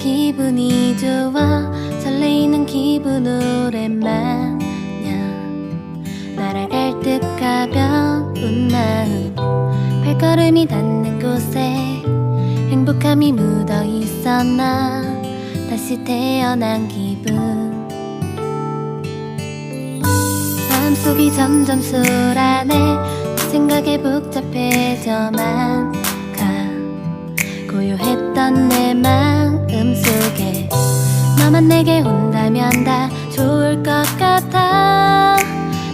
기분이 좋아 설레이는 기분 오랜만이야. 날아갈 듯 가벼운 마음 발걸음이 닿는 곳에 행복함이 묻어 있었나. 다시 태어난 기분. 마음속이 점점 소란해 생각에 복잡해져만 가. 고요했던 내 마음 속에 너만 내게 온다면 다 좋을 것 같아.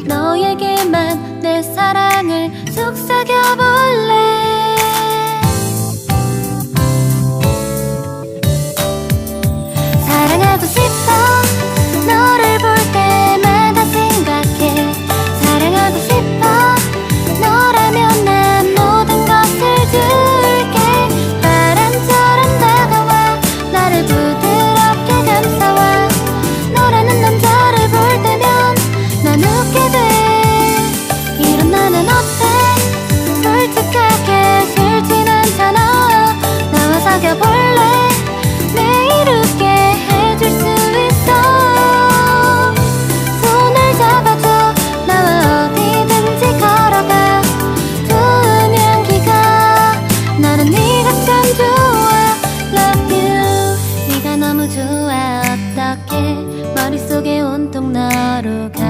너에게만 내 사랑을 사귀어볼래? 매일 웃게 해줄 수 있어. 손을 잡아줘. 나와 어디든지 걸어가. 좋은 향기가 나는 네가 참 좋아. Love you. 네가 너무 좋아. 어떡해? 머릿속에 온통 너로 가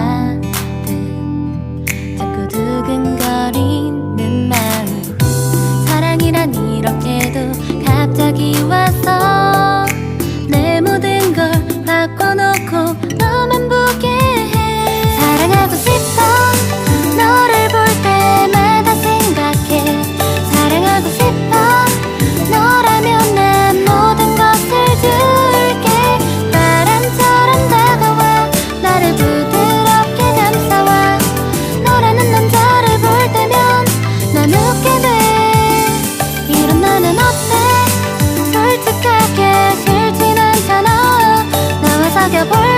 어때